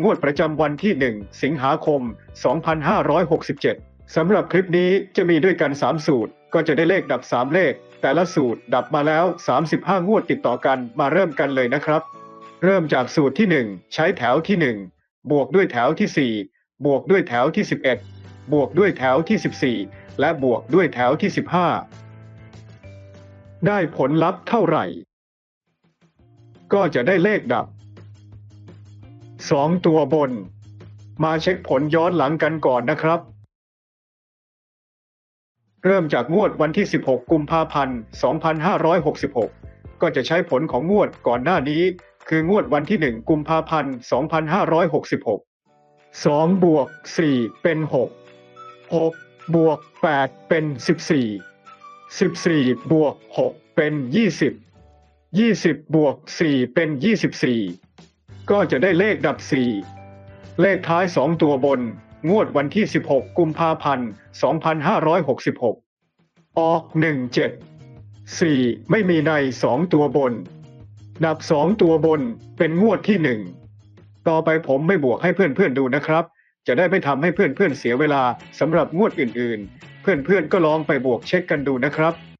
งวดประจำวันที่ 1 สิงหาคม 2567 สำหรับคลิปนี้จะมีด้วยกัน 3 สูตร ก็จะได้เลขดับ 3 เลข แต่ละสูตรดับมาแล้ว 35 งวดติดต่อกันมาเริ่มกันเลยนะครับ เริ่มจากสูตรที่ 1 ใช้แถวที่ 1 บวกด้วยแถวที่ 4 บวกด้วยแถวที่ 11 บวกด้วยแถวที่ 14 และบวกด้วยแถวที่ 15 ได้ผลลัพธ์เท่าไหร่ ก็จะได้เลขดับ 2ตัวบน มาเช็คผลย้อนหลังกันก่อนนะครับ เริ่มจากงวดวันที่ 16 กุมภาพันธ์ 2566 ก็จะใช้ผลของงวดก่อนหน้านี้ คืองวดวันที่ 1 กุมภาพันธ์ 2566 2 บวก 4 เป็น 6 6 บวก 8 เป็น 14 14 บวก 6 เป็น 20 20 บวก 4 เป็น 24 ก็จะได้เลขดับ4เลขท้าย2ตัวบน งวดวันที่ 16 กุมภาพันธ์ 2566 ออก 17 4 ไม่มีใน2ตัวบน ดับ2ตัวบนเป็นงวดที่1ต่อไปผมไม่บวกให้เพื่อนๆดูนะครับ จะได้ไม่ทำให้เพื่อนๆเสียเวลาสำหรับงวดอื่นๆ เพื่อนๆก็ลองไปบวกเช็คกันดูนะครับ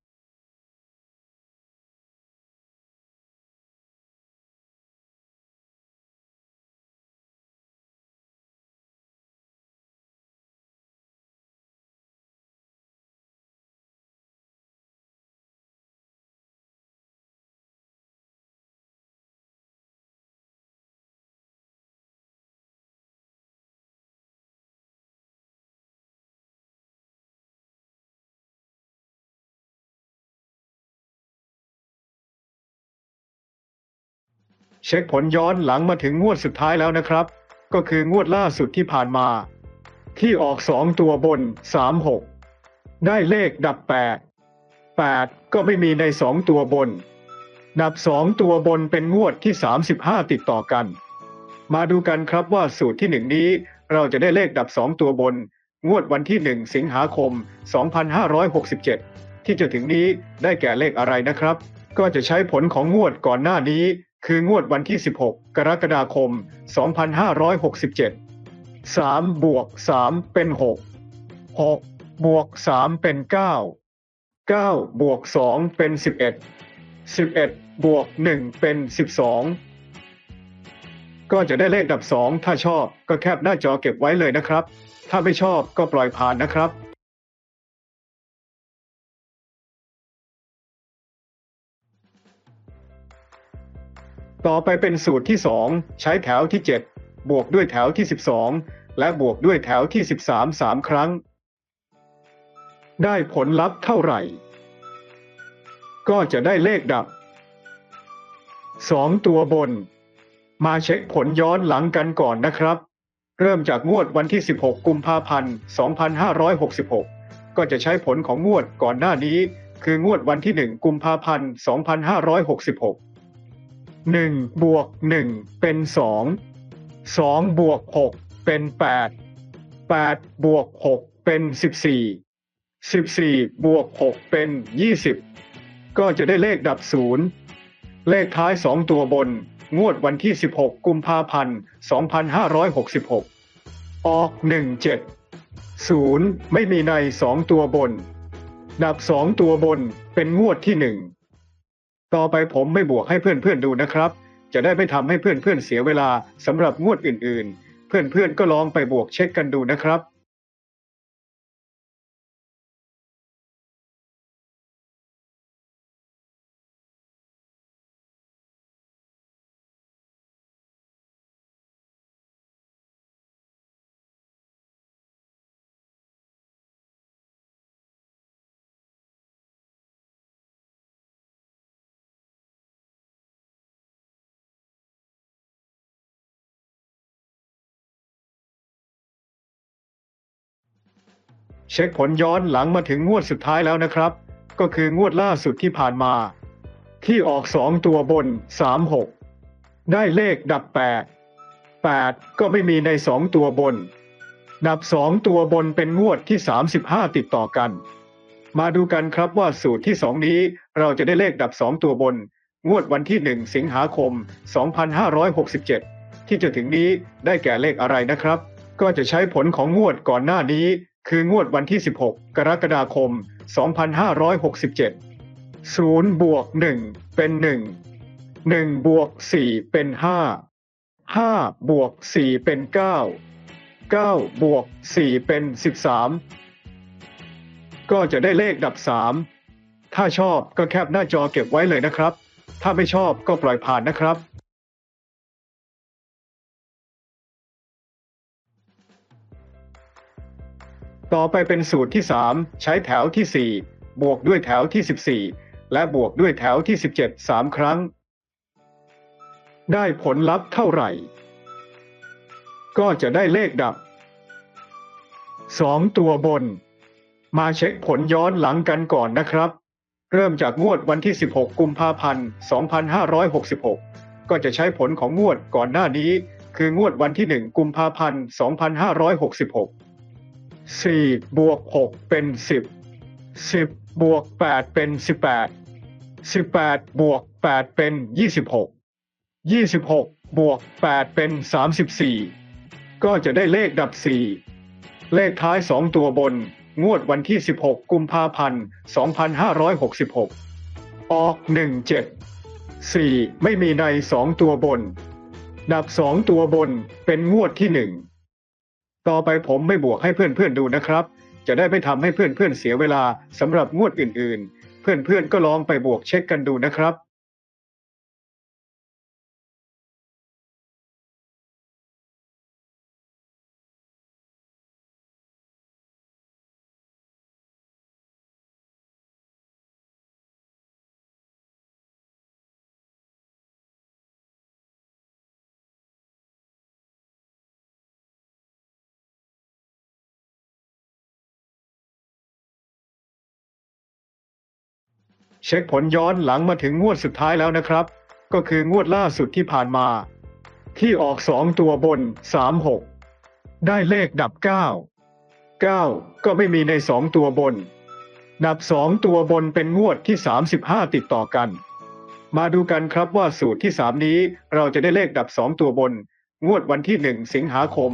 เช็คผลย้อนหลังมาถึงงวดสุดท้ายแล้วนะครับ ก็คืองวดล่าสุดที่ผ่านมา ที่ออก2ตัวบน 36 ได้เลขดับ 8 8 ก็ไม่มีใน2ตัวบนนับ2ตัวบนเป็นงวดที่ 35 ติดต่อกัน มาดูกันครับว่าสูตรที่1นี้เราจะได้เลขดับ2ตัวบน งวดวันที่1สิงหาคม 2567 ที่จะถึงนี้ได้แก่เลขอะไรนะครับ ก็จะใช้ผลของงวดก่อนหน้านี้ คืองวดวันที่ 16 กรกฎาคม 2567 3 บวก 3 เป็น 6 6 บวก 3 เป็น 9 9 บวก 2 เป็น 11 11 บวก 1 เป็น 12 ก็จะได้เลขดับ 2 ถ้าชอบก็แคปหน้าจอเก็บไว้เลยนะครับ ถ้าไม่ชอบก็ปล่อยผ่านนะครับ ต่อไปเป็นสูตรที่ 2 ใช้แถวที่ 7 บวกด้วยแถวที่ 12 และบวกด้วยแถวที่ 13 3 ครั้ง ได้ผลลัพธ์เท่าไหร่ ก็จะได้เลขดับ 2 ตัวบน มาเช็คผลย้อนหลังกันก่อนนะครับ เริ่มจากงวดวันที่ 16 กุมภาพันธ์ 2566 ก็จะใช้ผลของงวดก่อนหน้านี้ คืองวดวันที่ 1 กุมภาพันธ์ 2566 หนึ่งบวกหนึ่งเป็นสองสองบวกหกเป็นแปดแปดบวกหกเป็นสิบสี่สิบสี่บวกหกเป็นยี่สิบก็จะได้เลขดับศูนย์เลขท้ายสองตัวบน งวดวันที่สิบหกกุมภาพันธ์สองพันห้าร้อยหกสิบหกออกหนึ่งเจ็ดศูนย์ไม่มีในสองตัวบน ดับสองตัวบนเป็นงวดที่หนึ่ง ต่อไปผมไม่บวกให้เพื่อนๆดูนะครับ จะได้ไม่ทำให้เพื่อนๆเสียเวลาสำหรับงวดอื่นๆ เพื่อนๆก็ลองไปบวกเช็คกันดูนะครับ เช็คผลย้อนหลังมาถึงงวดสุดท้ายแล้วนะครับ ก็คืองวดล่าสุดที่ผ่านมา ที่ออก2ตัวบน 36 ได้เลขดับ 8 8 ก็ไม่มีใน2ตัวบน ดับ2ตัวบนเป็นงวดที่ 35 ติดต่อกัน มาดูกันครับว่าสูตรที่2นี้เราจะได้เลขดับ2ตัวบน งวดวันที่ 1 สิงหาคม 2567 ที่จะถึงนี้ได้แก่เลขอะไรนะครับ ก็จะใช้ผลของงวดก่อนหน้านี้ คืองวดวันที่ 16 กรกฎาคม 2567 0บวก1เป็น 1 1บวก4เป็น 5 5บวก4เป็น 9 9บวก4เป็น 13 ก็จะได้เลขดับ 3 ถ้าชอบก็แคปหน้าจอเก็บไว้เลยนะครับ ถ้าไม่ชอบก็ปล่อยผ่านนะครับ ต่อไปเป็นสูตรที่ 3 ใช้แถวที่ 4 บวกด้วยแถวที่ 14 และบวกด้วยแถวที่ 17 3 ครั้ง ได้ผลลัพธ์เท่าไหร่ ก็จะได้เลขดับ 2 ตัวบน มาเช็คผลย้อนหลังกันก่อนนะครับ เริ่มจากงวดวันที่ 16 กุมภาพันธ์ 2566 ก็จะใช้ผลของงวดก่อนหน้านี้ คืองวดวันที่ 1 กุมภาพันธ์ 2566 สี่บวกหกเป็นสิบสิบบวกแปดเป็นสิบแปดสิบแปดบวกแปดเป็นยี่สิบหกยี่สิบหกบวกแปดเป็นสามสิบสี่ก็จะได้เลขดับสี่เลขท้ายสองตัวบน งวดวันที่สิบหกกุมภาพันธ์สองพันห้าร้อยหกสิบหกออกหนึ่งเจ็ดสี่ไม่มีในสองตัวบน ดับสองตัวบนเป็นงวดที่หนึ่ง ต่อไปผมไม่บวกให้เพื่อนๆดูนะครับ จะได้ไม่ทำให้เพื่อนๆเสียเวลาสำหรับงวดอื่นๆ เพื่อนๆก็ลองไปบวกเช็คกันดูนะครับ เช็คผลย้อนหลังมาถึงงวดสุดท้ายแล้วนะครับ ก็คืองวดล่าสุดที่ผ่านมา ที่ออกสองตัวบนสามหกได้เลขดับเก้าเก้าก็ไม่มีในสองตัวบน ดับสองตัวบนเป็นงวดที่สามสิบห้าติดต่อกัน มาดูกันครับว่าสูตรที่สามนี้เราจะได้เลขดับสองตัวบน งวดวันที่หนึ่งสิงหาคม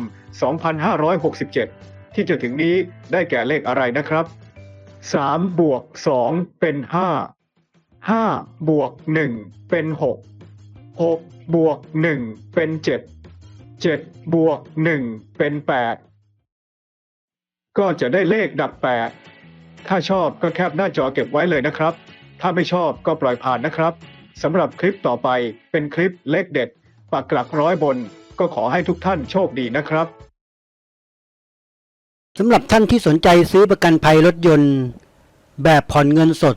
2567 ที่จะถึงนี้ได้แก่เลขอะไรนะครับ3บวก2เป็น5 5บวก1เป็น6 6บวก1เป็น7 7บวก1เป็น8ก็จะได้เลขดับ8ถ้าชอบก็แคปหน้าจอเก็บไว้เลยนะครับ ถ้าไม่ชอบก็ปล่อยผ่านนะครับสำหรับคลิปต่อไปเป็นคลิปเลขเด็ดปักหลักร้อยบน ก็ขอให้ทุกท่านโชคดีนะครับสำหรับท่านที่สนใจซื้อประกันภัยรถยนต์ แบบผ่อนเงินสด